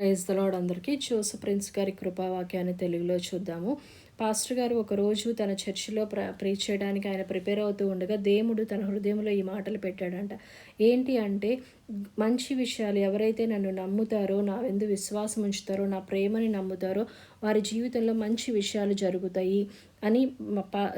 Praise the Lord అందరికీ. చూసు prince గారి కృపావాక్యాన్ని తెలుగులో చూద్దాము. పాస్టర్ గారు ఒకరోజు తన చర్చిలో ప్ర ప్రీచ్ చేయడానికి ఆయన ప్రిపేర్ అవుతూ ఉండగా దేవుడు తన హృదయంలో ఈ మాటలు పెట్టాడంట. ఏంటి అంటే మంచి విషయాలు ఎవరైతే నన్ను నమ్ముతారో నా ఎందు విశ్వాసం ఉంచుతారో నా ప్రేమని నమ్ముతారో వారి జీవితంలో మంచి విషయాలు జరుగుతాయి అని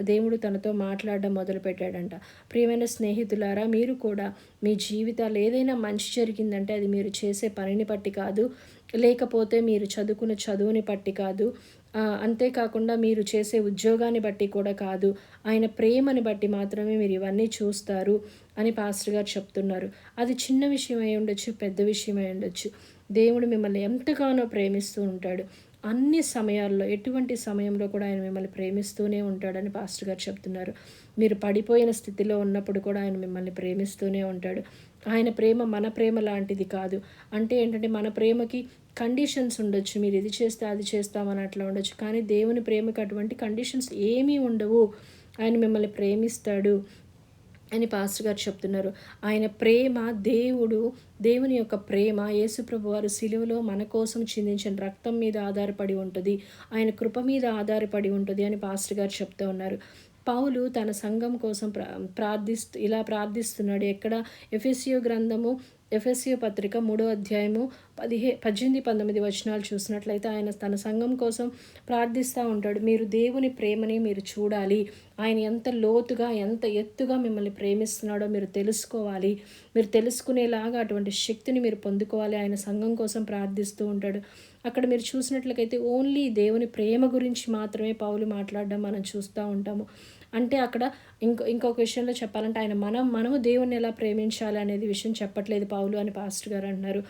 దేవుడు తనతో మాట్లాడడం మొదలుపెట్టాడంట ప్రియమైన స్నేహితులారా మీరు కూడా మీ జీవితాలు ఏదైనా మంచి జరిగిందంటే అది మీరు చేసే పనిని బట్టి కాదు లేకపోతే మీరు చదువుకున్న చదువుని బట్టి కాదు అంతేకాకుండా మీరు చేసే ఉద్యోగాన్ని బట్టి కూడా కాదు ఆయన ప్రేమని బట్టి మాత్రమే మీరు ఇవన్నీ చూస్తారు అని పాస్టర్ గారు చెప్తున్నారు. అది చిన్న విషయం అయి ఉండొచ్చు పెద్ద విషయం అయి ఉండొచ్చు. దేవుడు మిమ్మల్ని ఎంతగానో ప్రేమిస్తూ ఉంటాడు. అన్ని సమయాల్లో ఎటువంటి సమయంలో కూడా ఆయన మిమ్మల్ని ప్రేమిస్తూనే ఉంటాడని పాస్టర్ గారు చెప్తున్నారు. మీరు పడిపోయిన స్థితిలో ఉన్నప్పుడు కూడా ఆయన మిమ్మల్ని ప్రేమిస్తూనే ఉంటాడు. ఆయన ప్రేమ మన ప్రేమ లాంటిది కాదు. అంటే ఏంటంటే మన ప్రేమకి కండిషన్స్ ఉండొచ్చు. మీరు ఇది చేస్తే అది చేస్తామని అట్లా ఉండొచ్చు. కానీ దేవుని ప్రేమకి అటువంటి కండిషన్స్ ఏమీ ఉండవు. ఆయన మిమ్మల్ని ప్రేమిస్తాడు అని పాస్టర్ గారు చెప్తున్నారు. ఆయన ప్రేమ దేవుడు దేవుని యొక్క ప్రేమ యేసుప్రభు వారు సిలువలో మన కోసం చిందించిన రక్తం మీద ఆధారపడి ఉంటుంది. ఆయన కృప మీద ఆధారపడి ఉంటుంది అని పాస్టర్ గారు చెప్తూ ఉన్నారు. పౌలు తన సంఘం కోసం ప్రా ప్రార్థిస్తూ ఇలా ప్రార్థిస్తున్నాడు. ఎక్కడ? ఎఫ్ఎస్యో గ్రంథము ఎఫ్ఎస్యో పత్రిక మూడో అధ్యాయము పదిహే పద్దెనిమిది పంతొమ్మిది వచనాలు చూసినట్లయితే ఆయన తన సంఘం కోసం ప్రార్థిస్తూ ఉంటాడు. మీరు దేవుని ప్రేమని మీరు చూడాలి. ఆయన ఎంత లోతుగా ఎంత ఎత్తుగా మిమ్మల్ని ప్రేమిస్తున్నాడో మీరు తెలుసుకోవాలి. మీరు తెలుసుకునేలాగా అటువంటి శక్తిని మీరు పొందుకోవాలి. ఆయన సంఘం కోసం ప్రార్థిస్తూ ఉంటాడు. అక్కడ మీరు చూసినట్లయితే ఓన్లీ దేవుని ప్రేమ గురించి మాత్రమే పౌలు మాట్లాడడం మనం చూస్తూ ఉంటాము. అంటే అక్కడ ఇంకో ఇంకొక విషయంలో చెప్పాలంటే ఆయన మనం మనము దేవుణ్ణి ఎలా ప్రేమించాలి అనేది విషయం చెప్పట్లేదు పావులు అని పాస్టర్ గారు అన్నారు.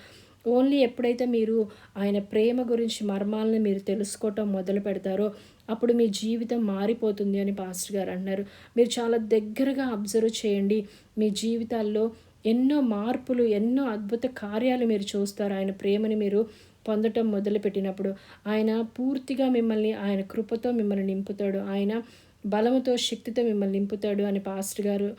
ఓన్లీ ఎప్పుడైతే మీరు ఆయన ప్రేమ గురించి మర్మాలను మీరు తెలుసుకోవటం మొదలు పెడతారో అప్పుడు మీ జీవితం మారిపోతుంది అని పాస్టర్ గారు అన్నారు. మీరు చాలా దగ్గరగా అబ్జర్వ్ చేయండి. మీ జీవితాల్లో ఎన్నో మార్పులు ఎన్నో అద్భుత కార్యాలు మీరు చూస్తారు. ఆయన ప్రేమని మీరు పొందటం మొదలుపెట్టినప్పుడు ఆయన పూర్తిగా మిమ్మల్ని ఆయన కృపతో మిమ్మల్ని నింపుతాడు. ఆయన బలముతో శక్తితో మిమ్మల్ని నింపుతాడు అని పాస్టర్ గారు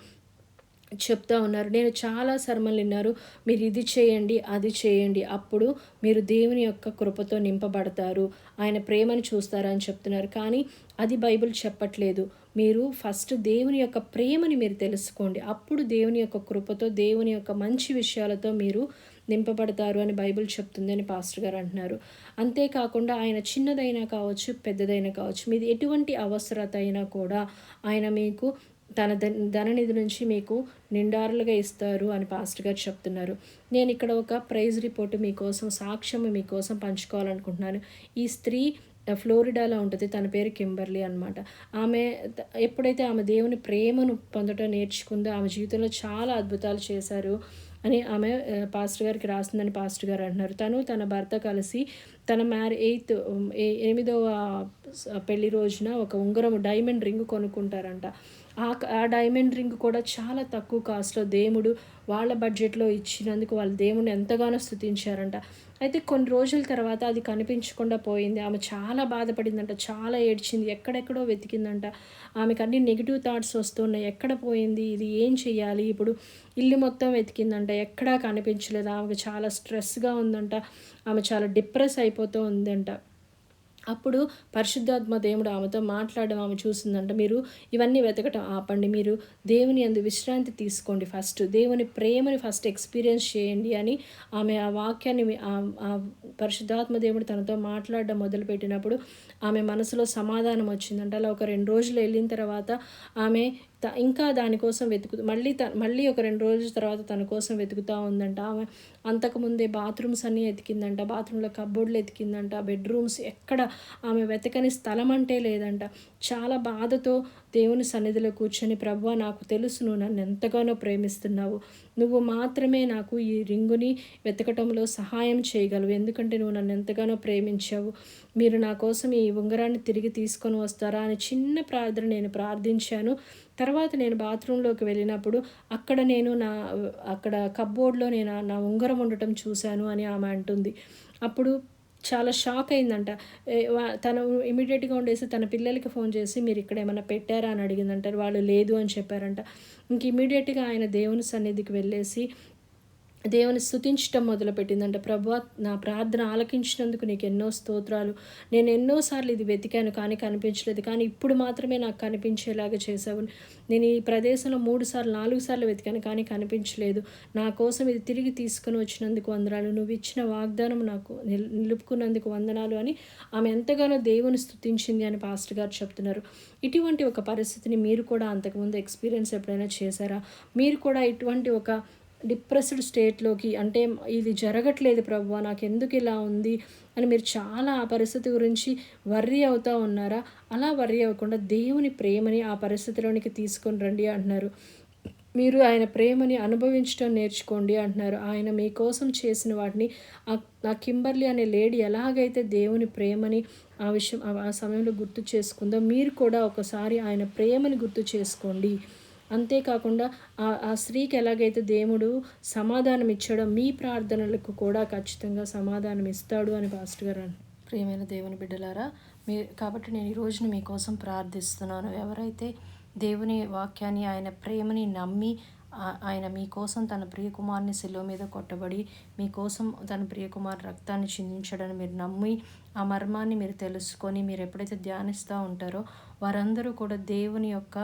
చెప్తా ఉన్నారు. నేను చాలా శర్మలు విన్నారు. మీరు ఇది చేయండి అది చేయండి. అప్పుడు మీరు దేవుని యొక్క కృపతో నింపబడతారు. ఆయన ప్రేమను చూస్తారని చెప్తున్నారు. కానీ అది బైబిల్ చెప్పట్లేదు. మీరు ఫస్ట్ దేవుని యొక్క ప్రేమని మీరు తెలుసుకోండి. అప్పుడు దేవుని యొక్క కృపతో దేవుని యొక్క మంచి విషయాలతో మీరు నింపబడతారు అని బైబిల్ చెప్తుంది అని పాస్టర్ గారు అంటున్నారు. అంతేకాకుండా ఆయన చిన్నదైనా కావచ్చు పెద్దదైనా కావచ్చు మీది ఎటువంటి అవసరత అయినా కూడా ఆయన మీకు తన ధననిధి నుంచి మీకు నిండారులుగా ఇస్తారు అని పాస్టర్ గారు చెప్తున్నారు. నేను ఇక్కడ ఒక ప్రైజ్ రిపోర్ట్ మీకోసం సాక్ష్యం మీకోసం పంచుకోవాలనుకుంటున్నాను. ఈ స్త్రీ ఫ్లోరిడాలో ఉంటుంది తన పేరు కింబర్లీ అనమాట ఆమె ఎప్పుడైతే ఆమె దేవుని ప్రేమను పొందటం నేర్చుకుందో ఆమె జీవితంలో చాలా అద్భుతాలు చేశారు అని ఆమె పాస్టర్ గారికి రాస్తుందని పాస్టర్ గారు అంటున్నారు. తను తన భర్త కలిసి తన మ్యారే ఎయిత్ ఎనిమిదవ పెళ్ళి రోజున ఒక ఉంగరం డైమండ్ రింగ్ కొనుక్కుంటారంట. ఆ ఆ డైమండ్ రింగ్ కూడా చాలా తక్కువ కాస్ట్లో దేవుడు వాళ్ళ బడ్జెట్లో ఇచ్చినందుకు వాళ్ళు దేవుణ్ణి ఎంతగానో స్థుతించారంట అయితే కొన్ని రోజుల తర్వాత అది కనిపించకుండా పోయింది. ఆమె చాలా బాధపడిందంట చాలా ఏడ్చింది ఎక్కడెక్కడో వెతికిందంట. ఆమెకు అన్ని నెగిటివ్ థాట్స్ వస్తున్నాయి. ఎక్కడ పోయింది? ఇది ఏం చేయాలి ఇప్పుడు ఇల్లు మొత్తం వెతికిందంట ఎక్కడా కనిపించలేదు. ఆమెకు చాలా స్ట్రెస్గా ఉందంట. ఆమె చాలా డిప్రెస్ అయిపోతూ ఉందంట. అప్పుడు పరిశుద్ధాత్మ దేవుడు ఆమెతో మాట్లాడడం ఆమె చూసిందంట మీరు ఇవన్నీ వెతకటం ఆపండి మీరు దేవుని అందు విశ్రాంతి తీసుకోండి ఫస్ట్ దేవుని ప్రేమని ఫస్ట్ ఎక్స్పీరియన్స్ చేయండి అని ఆమె ఆ వాక్యాన్ని ఆ పరిశుద్ధాత్మ దేవుడు తనతో మాట్లాడడం మొదలుపెట్టినప్పుడు ఆమె మనసులో సమాధానం వచ్చిందంట. అలా ఒక రెండు రోజులు వెళ్ళిన తర్వాత ఆమె ఇంకా దానికోసం వెతుకు మళ్ళీ త మళ్ళీ ఒక రెండు రోజుల తర్వాత తన కోసం వెతుకుతూ ఉందంట. ఆమె అంతకుముందే బాత్రూమ్స్ అన్నీ ఎతికిందంట బాత్రూంలో కబ్బోర్డ్లు ఎతికిందంట బెడ్రూమ్స్ ఎక్కడ ఆమె వెతకని స్థలం అంటే లేదంట. చాలా బాధతో దేవుని సన్నిధిలో కూర్చొని ప్రభు నాకు తెలుసు నువ్వు నన్ను ఎంతగానో ప్రేమిస్తున్నావు. నువ్వు మాత్రమే నాకు ఈ రింగుని వెతకటంలో సహాయం చేయగలవు. ఎందుకంటే నువ్వు నన్ను ఎంతగానో ప్రేమించావు. మీరు నా కోసం ఈ ఉంగరాన్ని తిరిగి తీసుకొని వస్తారా? అని చిన్న ప్రార్థన నేను ప్రార్థించాను. తర్వాత నేను బాత్రూంలోకి వెళ్ళినప్పుడు అక్కడ నేను నా అక్కడ కబ్బోర్డ్లో నేను నా ఉంగరం ఉండటం చూశాను అని ఆమె అంటుంది. అప్పుడు చాలా షాక్ అయిందంట. తను ఇమీడియట్గా ఉండేసి తన పిల్లలకి ఫోన్ చేసి మీరు ఇక్కడ ఏమైనా పెట్టారా అని అడిగిందంటారు వాళ్ళు లేదు అని చెప్పారంట. ఇంక ఇమీడియట్గా ఆయన దేవుని సన్నిధికి వెళ్ళేసి దేవుని స్థుతించటం మొదలుపెట్టిందంట. ప్రభు నా ప్రార్థన ఆలకించినందుకు నీకు ఎన్నో స్తోత్రాలు. నేను ఎన్నోసార్లు ఇది వెతికాను కానీ కనిపించలేదు. కానీ ఇప్పుడు మాత్రమే నాకు కనిపించేలాగా చేసావు నేను ఈ ప్రదేశంలో మూడు సార్లు నాలుగు సార్లు వెతికాను కానీ కనిపించలేదు. నా కోసం ఇది తిరిగి తీసుకుని వచ్చినందుకు వందనాలు. నువ్వు ఇచ్చిన వాగ్దానం నాకు నిలుపుకున్నందుకు వందనాలు అని ఆమె ఎంతగానో దేవుని స్థుతించింది అని పాస్టర్ గారు చెప్తున్నారు. ఇటువంటి ఒక పరిస్థితిని మీరు కూడా అంతకుముందు ఎక్స్పీరియన్స్ ఎప్పుడైనా చేశారా? మీరు కూడా ఇటువంటి ఒక డిప్రెస్డ్ స్టేట్లోకి అంటే ఇది జరగట్లేదు ప్రభు నాకు ఎందుకు ఇలా ఉంది అని మీరు చాలా ఆ పరిస్థితి గురించి వర్రీ అవుతూ ఉన్నారా? అలా వర్రీ అవ్వకుండా దేవుని ప్రేమని ఆ పరిస్థితిలోనికి తీసుకొని రండి అంటున్నారు. మీరు ఆయన ప్రేమని అనుభవించడం నేర్చుకోండి అంటున్నారు. ఆయన మీకోసం చేసిన వాటిని ఆ కింబర్లీ అనే లేడీ ఎలాగైతే దేవుని ప్రేమని ఆ విషయం ఆ సమయంలో గుర్తు చేసుకుందో మీరు కూడా ఒకసారి ఆయన ప్రేమని గుర్తు చేసుకోండి. అంతేకాకుండా ఆ స్త్రీకి ఎలాగైతే దేవుడు సమాధానం ఇచ్చాడో మీ ప్రార్థనలకు కూడా ఖచ్చితంగా సమాధానం ఇస్తాడు అని పాస్టర్ గారు ప్రియమైన దేవుని బిడ్డలారా మీ కాబట్టి నేను ఈ రోజున మీకోసం ప్రార్థిస్తున్నాను. ఎవరైతే దేవుని వాక్యాన్ని ఆయన ప్రేమని నమ్మి ఆయన మీకోసం తన ప్రియకుమారిని శిలువ మీద కొట్టబడి మీకోసం తన ప్రియకుమారి రక్తాన్ని చిందించడని మీరు నమ్మి ఆ మర్మాన్ని మీరు తెలుసుకొని మీరు ఎప్పుడైతే ధ్యానిస్తూ ఉంటారో వారందరూ కూడా దేవుని యొక్క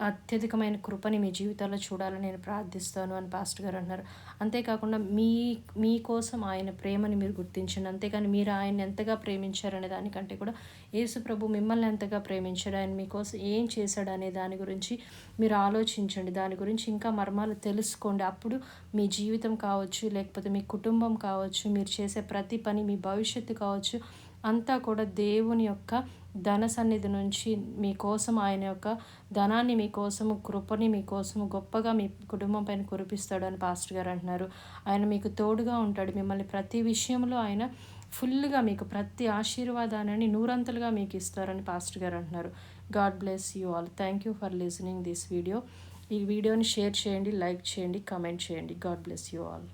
అత్యధికమైన కృపని మీ జీవితాల్లో చూడాలని నేను ప్రార్థిస్తాను అని పాస్టర్ గారు అన్నారు అంతేకాకుండా మీ మీకోసం ఆయన ప్రేమని మీరు గుర్తించండి. అంతేకాని మీరు ఆయన ఎంతగా ప్రేమించారనే దానికంటే కూడా యేసు ప్రభు మిమ్మల్ని ఎంతగా ప్రేమించాడు? ఆయన మీకోసం ఏం చేశాడు అనే దాని గురించి మీరు ఆలోచించండి. దాని గురించి ఇంకా మర్మాలు తెలుసుకోండి. అప్పుడు మీ జీవితం కావచ్చు లేకపోతే మీ కుటుంబం కావచ్చు మీరు చేసే ప్రతి పని మీ భవిష్యత్తు కావచ్చు అంతా కూడా దేవుని యొక్క ధన సన్నిధి నుంచి మీకోసం ఆయన యొక్క ధనాన్ని మీకోసము కృపని మీకోసము గొప్పగా మీ కుటుంబం పైన కురిపిస్తాడు అని పాస్టర్ గారు అంటున్నారు. ఆయన మీకు తోడుగా ఉంటాడు. మిమ్మల్ని ప్రతి విషయంలో ఆయన ఫుల్గా మీకు ప్రతి ఆశీర్వాదాన్ని నూరంతలుగా మీకు ఇస్తారని పాస్టర్ గారు అంటున్నారు. God bless you all. Thank you for listening this video. ఈ వీడియోని షేర్ చేయండి లైక్ చేయండి కమెంట్ చేయండి. God bless you all.